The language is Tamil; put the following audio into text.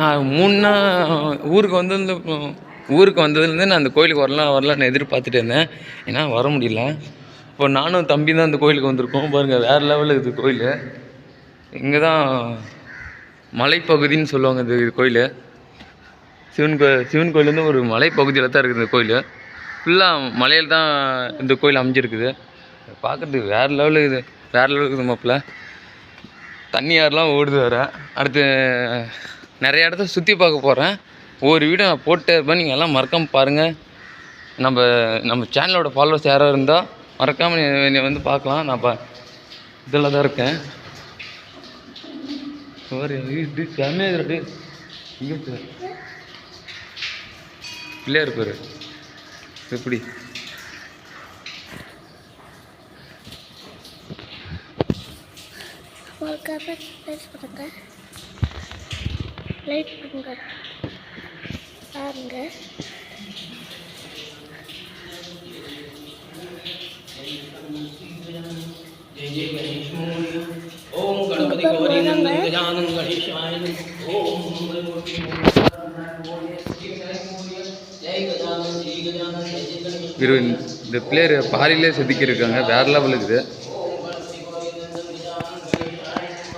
நான் மூணு நாள் ஊருக்கு வந்ததுல ஊருக்கு வந்ததுலேருந்து நான் அந்த கோயிலுக்கு வரலாம் வரலான்னு எதிர்பார்த்துட்டு இருந்தேன். ஏன்னா வர முடியல. இப்போ நானும் தம்பி தான் அந்த கோயிலுக்கு வந்திருக்கோம். பாருங்கள் வேறு லெவலில் இருக்குது கோயில். இங்கே தான் மலைப்பகுதின்னு சொல்லுவாங்க இந்த கோயில். சிவன் கோ சிவன் கோயில் வந்து ஒரு மலைப்பகுதியில் தான் இருக்குது இந்த கோயில். ஃபுல்லாக மலையில் தான் இந்த கோயில் அமைஞ்சிருக்குது. பார்க்குறதுக்கு வேறு லெவலில் இது வேறு லெவலுக்கு இருக்குது மாப்பிள்ள. தண்ணி ஆறுலாம் ஓடுது வேறு. அடுத்து நிறைய இடத்த சுற்றி பார்க்க போகிறேன் ஒவ்வொரு வீடியோ நான் போட்டே இருப்பேன். நீங்கள் எல்லாம் மறக்காமல் பாருங்கள் நம்ம நம்ம சேனலோட ஃபாலோவர்ஸ் யாராக இருந்தால் மறக்காமல் என்னை வந்து பார்க்கலாம். நான் பா இதில் தான் இருக்கேன். இது செம்மையாக இருக்கு இங்கே பிள்ளையார் பாரு. எப்படி? லைட் பண்ணுங்க பாருங்க. ஓம் கணபதி கௌரி நந்தன் இந்த பிளேயர் பாறையிலேயே செதுக்கி இருக்காங்க வேற லெவலுக்கு